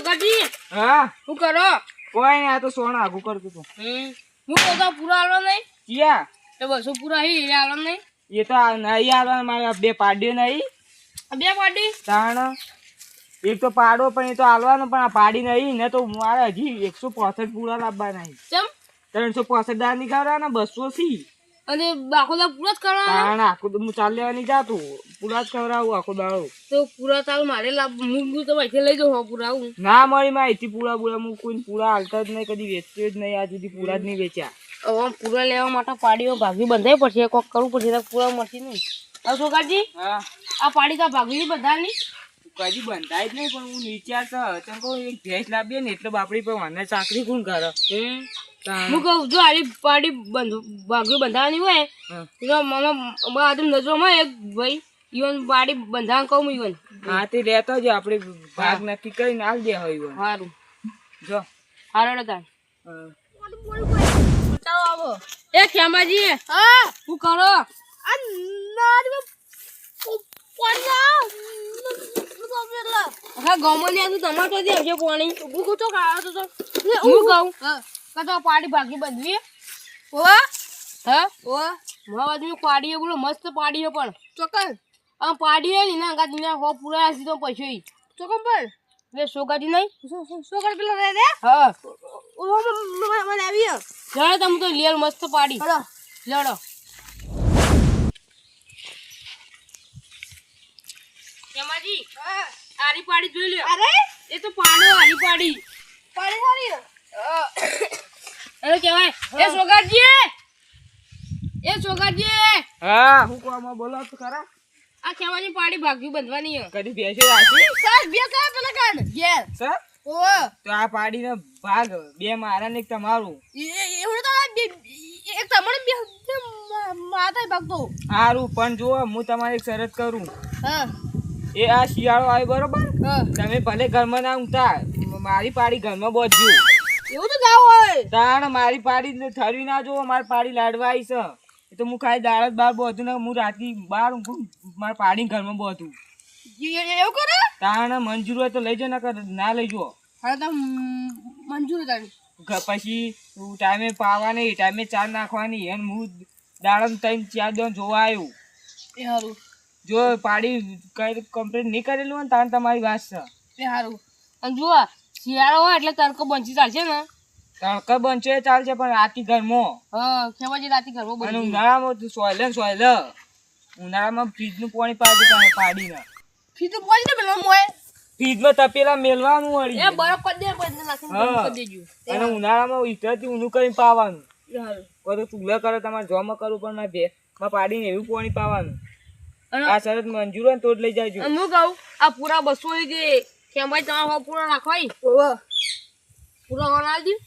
છોકરાજી હા? શું કરો? કોઈ નહીં આ તો સોના આગું કરતું તું હું તો પૂરા આલો નહીં. ક્યાં? તો બસો પૂરા હી આલો નહીં. એ તો નહીં આવવાના મારા બે પાડ્યો નહીં. બે પાડી? તાણ? એક તો પાડો પણ એ તો આલવાનો પણ આ પાડી નહીં ને તો મારે હજી એકસો પોસઠ પૂરા લાવવા નહીં ચમ? ત્રણસો પોસઠ દાળ નીકળવાના બસો સી. અને આખો દા પૂરા જ કરવાના? તાણ આખું તો હું ચાલ લેવાની નહીં જાતું પૂરા જ કરાવું આખો દાડો. તો પૂરા ચાલ મારે હું હું તો અહીંથી લઈ જાઉં પૂરા હું ના મળી માહિતી પૂરા પૂરા હું કોઈ પૂરા હાલતા જ નહીં કદી વેચતો જ નહીં આજ સુધી પૂરા જ નહીં વેચ્યા. હવે પૂરા લેવા માટે પાડીઓ ભાગવી બંધાઈ પડશે કોક કરવું પડશે પૂરા મળશે નહીં. હવે છોકરાજી હા. આ પાડી તો ભાગવી બધાની. કદી બંધાય જ નહીં પણ હું વિચારતો કહું એક ભેંસ લાવીએ ને એટલે બાપડી પર મને ચાકરી કોણ કરે. હું કહું જો આરી પાડી બંધ ભાગવી બંધાવાની હોય તો નજરમાં એક ભાઈ ઈવન પાડી બંધાવા કહું ઈવન. હા તે લેતો જ આપણે ભાગ નક્કી કરીને આલ દે હોય સારું જો. હારો તાર હા. એ હા. કરો? આખા ગામમાં ને આજુ તમારે તો આવશે પાણી. હું તો ખાવા તો હું કહું? કે તો પાડી ભાગી બંધવી હા? મારા બાજુ પાડીએ બોલો મસ્ત પાડીએ પણ. ચોકન? આમ પાડીએ ને ના ગાડી ના હો પૂરા આસી તો પૈસો ચોકન પર? વે સોગાડી નહીં? સોગાડ પેલો રે રે હા. મને આવી ચલો તમ તો લેલ મસ્ત પાડી. લડો. કેમાજી આરી પાડી જોઈ લ્યો. અરે? એ તો પાડો આરી પાડી. પાડી સારી? એ સોગાજી એ સોગાજી હા. હું કોમાં બોલો તો ખરા. આ કેમાજી પાડી ભાગી બંધવાની હે. કદી ભેંસો રાખી? સર બે કર પેલા કાઢ ઘેર. સર ઓ. તો આ પાડીનો ભાગ બે મારા ને એક તમારું. એવું તો એક તમને બે માથા ભાગતો. સારું પણ જુઓ હું તમારી એક શરત કરું. હા. એ આ શિયાળો આવ્યો બરોબર? હા. તમે ભલે ઘરમાં ના ઊંઘતા મારી પાડી ઘરમાં બોધ્યું એવું તો જાવ હોય. તાણ મારી પાડી ને ના જોવો મારી પાડી લાડવા આવી છે. એ તો હું ખાલી દાળ બાર બોધું ને હું રાતની બાર ઊંઘું મારી પાડી ઘરમાં બોધું એવું કરે? તાણ મંજૂર હોય તો લઈ જાઓ નકર ના લઈ જુઓ. હા તો મંજૂર તારી પછી ટાઈમે પાવાની ટાઈમે ચા નાખવાની અને હું દાડમ ત્રણ ચાર દો જોવા આવ્યું એ સારું જો પાડી કઈ કમ્પ્લીટ નહીં કરેલું હોય ને તાણ તમારી વાત છે. એ સારું અને જુઓ શિયાળો હોય એટલે તડકો બંચી ચાલશે ને? તડકો બંચો એ ચાલશે પણ રાતી ઘરમાં. હા ખેમાજી રાતે ઘરમાં અને ઉનાળામાં સોયલે ને સોયલે. ઉનાળામાં ફ્રીજનું પાણી પાડી પાડીને. ફી તો બોલ ને પેલો મોય ફ્રીજમાં તપેલા મેલવાનું વળી એ બરફ કરી દે પછી નાખીને કરી દેજો. અને ઉનાળામાં ઈટરથી ઊનું કરીને પાવાનું. સારું. બધું કરે તમારે જોમાં કરવું પણ મારે ભે માં પાડીને એવું પાણી પાવાનું. આ શરત મંજૂર હોય તો જ લઈ જાય હું કહું આ પૂરા બસો જે ખેમાજી તમારે હવે પૂરા પૂરો પૂરા હોવા આલજી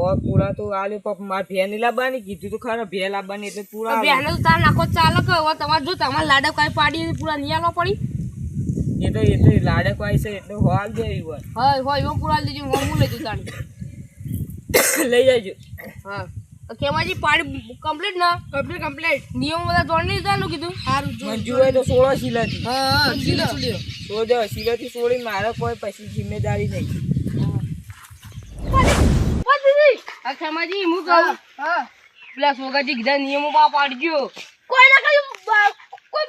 ઓ પૂરા તો આલ્યો પપ મારે ભે નહીં લાવવાની. કીધું તો ખરા ભે લાવવાની એટલે પૂરા. બેને તો તાર નાખો ચાલે કે હવે તમારે જો તમારે લાડક કાઈ પાડી પૂરા આલવા પડી. એ તો એ તો લાડક વાય છે એટલે હોલ દેવી હોય હા હોય એવો પૂરા આલી દેજો હું લઈ જઉં તાણી લઈ જાજો. હા. ખેમાજી પાડી કમ્પ્લીટ ના? કમ્પ્લીટ કમ્પ્લીટ નિયમ બધા જોડ કીધું? સારું હોય તો સોળો સિલાથી હા હા સોળ સોળી મારે કોઈ પછી જિમ્મેદારી નહીં. આ ખેમાજી હું કહું? હા પેલા સોગાજી કીધા નિયમો બા પાડજો. કોઈ ના કર્યું કોઈ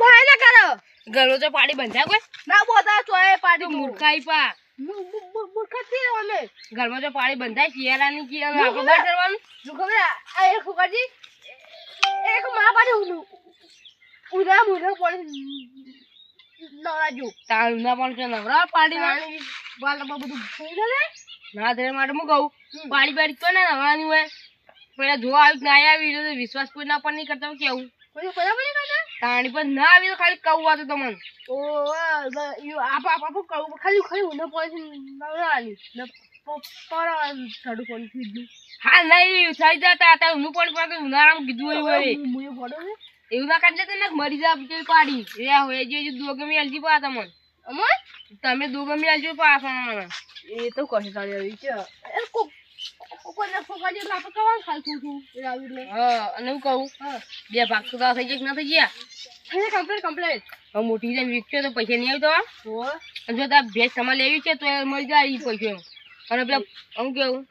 ભાઈ ના કરો. ઘરો તો પાડી બંધા કોઈ? ના બોતા ચોય પાડી મૂર્ખાઈ પા. અમે ઘરમાં તો પાડી બંધાય શિયાળાની કી અને આપણે બહાર કરવાનું શું ખબર આ એક સોગાજી એક માં પાડી ઉનું ઉના મુના પડી નવરાજુ ના પણ નવરા પાડી ના? બધું થઈ જાય ના તે માટે હું કહું પાડી પાડી કોઈ ના નવરાની હોય. પેલા જોવા આવી ના આવી વિશ્વાસ કોઈ ના પણ નહીં કરતા કેવું? તાણી પણ ના આવી તો ખાલી કહું હતું તમને. ઓ આપ આપ આપ કહું. ખાલી ખાલી હું પછી નવરાની હા નહીં થઈ જતા હતા. હું પણ પણ ઉનાળામાં કીધું એવું હોય. એવું ના કાઢ લેતા ને મરી જા પેલી પાડી. એ હોય જે દો ગમી અલજી પા તમને. અમર તમે દો ગમી અલજી પા એ તો કહે તારી આવી છે. એ કો કોને આપણે કવાનું ખાઈ છું છું હા અને હું કહું બે ભાગ તો થઈ જાય કે ના થઈ ગયા? કમ્પ્લીટ કમ્પ્લીટ હવે મોટી જેમ વીકશો તો પૈસા નહીં આવતો અને જો તાર ભેંસ તમારે લેવી છે તો એ મળી જાય પૈસો એમ. અને પેલા હું કેવું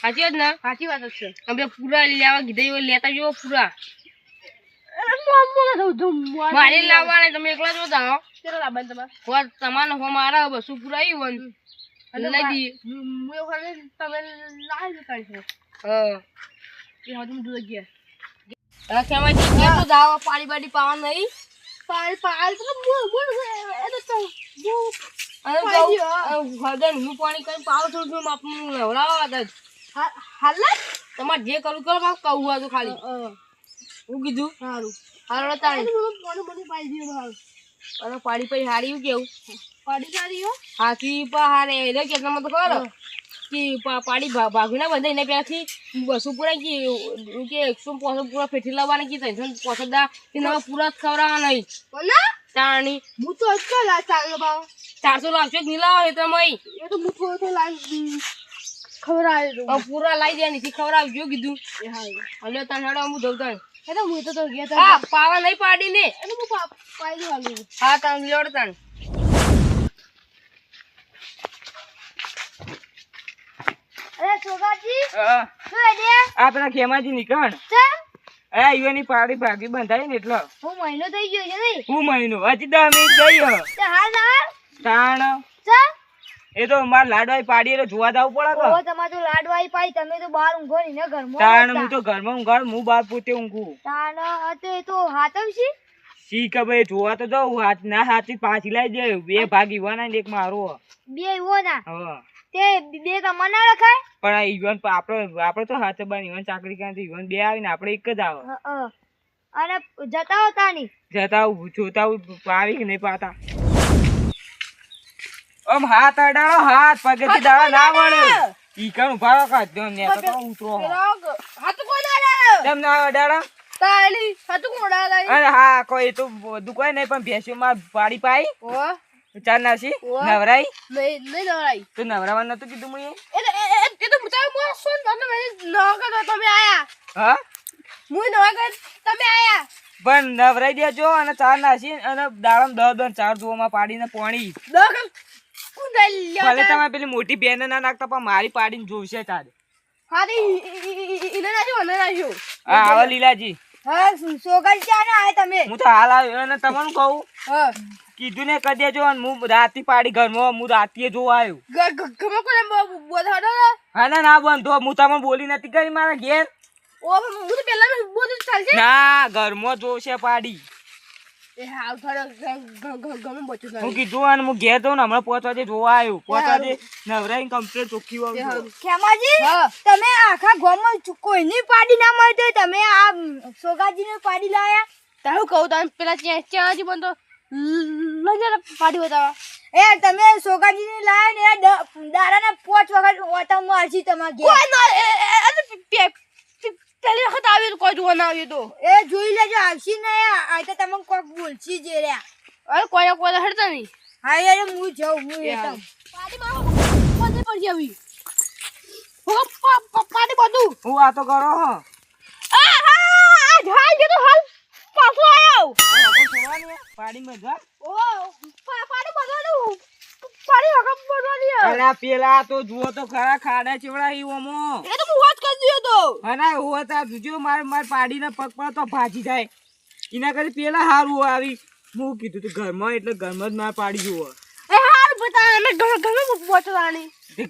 સાચી વાત ને? સાચી વાત જ છે. પૂરા લેવા કીધા લેતા જેવો પૂરા. મારે લાવવાના તમે એકલા જો જાઓ તમારે. તમારે મારા બસું પૂરા આવ્યું કાઢશો હા છે તો પાણી બાડી પાવા નહીં? પાણી પાલ તો બોલ બોલ એ તો બો અને કહું હું પાણી કઈ પાવ છું છું માપનું નવરાવા હતા. હાલ? તમારે જે કરું કરો માપ કહું હતું ખાલી. હું કીધું? સારું. હારો તાણી. અને પાડી પછી હારી કેવું? પાડી સારી હાથી પા હારે એટલે કે તમે તો ખબર કે પાડી ભા- ભાગી ના બંધાય એને પેલાથી બસો પૂરા કે કે એકસો પોસો પૂરા ફેટી લાવવાના કે ત્રણસો પોસો દા કે નવા પૂરા ખવડાવવા નહીં. તાણી. હું તો ચારસો ભાવ. ચારસો લાવશો જ નહીં લાવો એ તમે એ તો હું થોડો લાવી ખવડાવી પૂરા લાવી દે નીથી ખવડાવજો કીધું. હલો તને હેડો હું દઉં તને એ તો હું તો તો ગયા હા પાવા નહીં પાડી ને હું તને લોડ તને અરે સોગાજી શું હેડે આ પેલા ખેમાજી નીકળ. ચમ. આ પાડી ભાગી બંધાઈ ને એટલે. હું મહિનો થઈ ગયો છે નહીં. હું મહિનો હજી દસ મિનિટ જઈએ તે હાલ ના તાણ. એ તો માર લાડવાઈ પાડી એટલે જોવા જવું પડે ઓ કે તો લાડવાઈ પાઈ તમે તો બહાર ઊંઘો ને ને ઘરમાં તાણ હું તો ઘરમાં ઊંઘાડ હું બાર પોતે ઊંઘું. તાણ એ તો હાથમ છે. શી ખબર જોવા તો જાઉં હાથ ના હાથી પાછી લાવી દે બે ભાગી ને એક મારો બે ના હા. તે બે તમને ના રખાય. પણ આ ઈવન આપણો આપણો તો હાથે બાન ઈવન ચાકરી ક્યાંથી ઈવન બે આવીને આપણે એક જ આવે. અને જતા હોતા ની જતા જોતા આવું આવી કે નહીં પાતા. આમ હાથ અડાડો હાથ પગેથી દાડા ના વળે. ઈ કણ ઊભા કા કાઢ દો ને તો ઉતરો. હાથ કોઈ ના રે તેમ ના અડાડો. તાલી હાથ કોડા લાઈ અરે હા કોઈ તો બધું કોઈ નહીં પણ ભેંસ્યો માં પાડી પાઈ. ઓ ચાર નાસી. નવરાઈ નહીં નહીં દવડાઈ તો નવરાવા નતું કીધું મને એ- તો મુતા મો સોન તમે મેં નવા કરો તમે આયા હા હું નવા કર તમે આયા પણ નવરાઈ દેજો અને ચાર નાસી અને દાડમ દહ દહ ચાર જોવામાં પાડીને પોણી ભલે તમે પેલી મોટી બેન ના નાખતા પણ મારી પાડીને જોશે તારે હારી ઇને નાખ્યો મને નાખ્યો હા આવો લીલાજી હા સોગાજી ક્યાં ના આયા તમે. હું તો હાલ આવ્યો અને તમને કહું. હા. કીધું ને કરી દેજો અને હું રાતી પાડી ઘરમાં હું રાતીએ જોવા આવ્યો. ગમે કોને બોધાડો હા ના ના બંધો હું. તમને બોલી નથી કરી મારા ઘેર. ઓ હું તો પેલા બોધ ચાલશે. ના ઘરમાં જોશે પાડી એ હાવ થોડો ગમે બચ્યું હું કીધું અને હું ઘેર જઉં ને હમણાં પાંચ વાગે જોવા આવ્યો. પાંચ વાગે નવરાઈ કમ્પ્લીટ ચોખ્ખી વાળું ખેમાજી તમે આખા ગામમાં કોઈની પાડી ના મળતી તમે આ સોગાજીને પાડી લાયા? તારું કહું તમે પેલા ત્યાંથી બંધો લઈને પાડી બતાવા એ તમે સોગાજીને લાયા ને એ દ- પાંચ વખત મારશી તમારા ઘેર. પેલી વખત આવ્યું કોઈ જોવા ના આવ્યું તો એ જોઈ લેજો આવશી ને આ તો તમે કોક બોલશી જે રહ્યા. અરે કોઈ કોઈ હડતા નહીં. હા યાર હું જાઉં હું. એકદમ પાડી મારો બંધ પડી આવી. હો પાડી બધું. હું આ તો કરો હો. આ હા આ ઝાડ કે તો હાલ. પાછો આવ્યો પાડી મજા ઓ પાડી બધું. પાડી હકમ બધું અરે પેલા તો જુઓ તો ખરા ખાડા ચેવડા ઈ ઓમો. એ તો હું વાત અને હું તા જોજો મારે મારે પાડીને પગ પર તો ભાજી જાય. એના કરી પેલા હારું આવી. હું કીધું તું ઘરમાં એટલે ઘરમાં જ મારે પાડી જુઓ.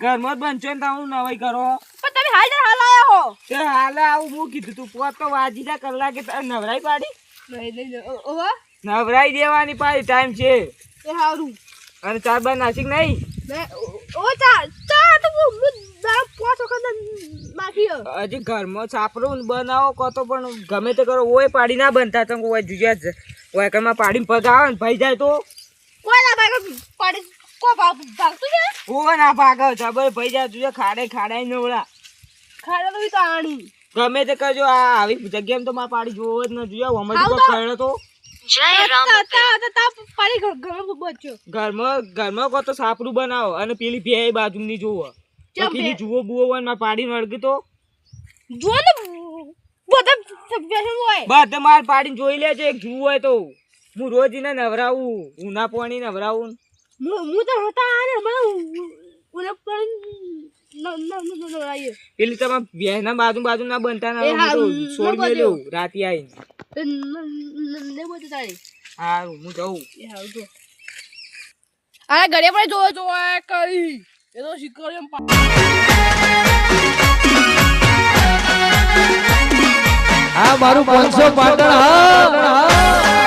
ઘરમાં બનશો ને તમે નવાઈ કરો. પણ તમે હાલ હાલ આયા હો. તે હાલ આવું હું કીધું તું પોત તો વાજી જા કલાકે નવરાઈ પાડી? નવરાઈ દેવાની પાડી ટાઈમ છે. એ સારું અને ચાર બાર નાસિક નહીં? ઓ ચા ચા તો હું પાંચ વખત બાકી હજી ઘરમાં સાપરું બનાવો કો તો પણ ગમે તે કરો ઓય પાડી ના બનતા તમે ઓય જુજ્યા જ. ઓય પાડીને પગ આવે ને ભાઈ જાય તો? કોઈ ના ભાગ પાડી કો ભાગ ભાગતું છે ઓય ના ભાગ જબર ભાઈ જાય જુજે ખાડે ખાડાઈ નવડા ખાડા તો આણી. ગમે તે કરજો આ આવી જગ્યામાં તો મારે પાડી જોવો જ ન જોઈએ અમે તો તો- તો. ઘરમાં ઘરમાં કો તો સાપરું બનાવો અને પેલી ભે બાજુની જોવો. પેલી જુઓ બુઓ હોય માર પાડીને વળગી તો. જો ને બધા હોય? બધે માર પાડીને જોઈ લેજો એક જુઓ હોય તો. હું રોજ ને નવરાવું ઉના પાણી નવરાવું. હું તો હતા આને મને ઉને પાણી ન ન ન નવરાઈએ. પેલી તમારે બેના બાજુ બાજુ ના બનતા ના છોડી મેલ્યું રાતે આવીને. ને બોલતો તારે. હારું હું જઉં. હારું તો અરે ઘરે પણ જોવો જોવા કરી એ તો શીખવાડ્યું એમ આ મારું પાંચસો પાટણ હા.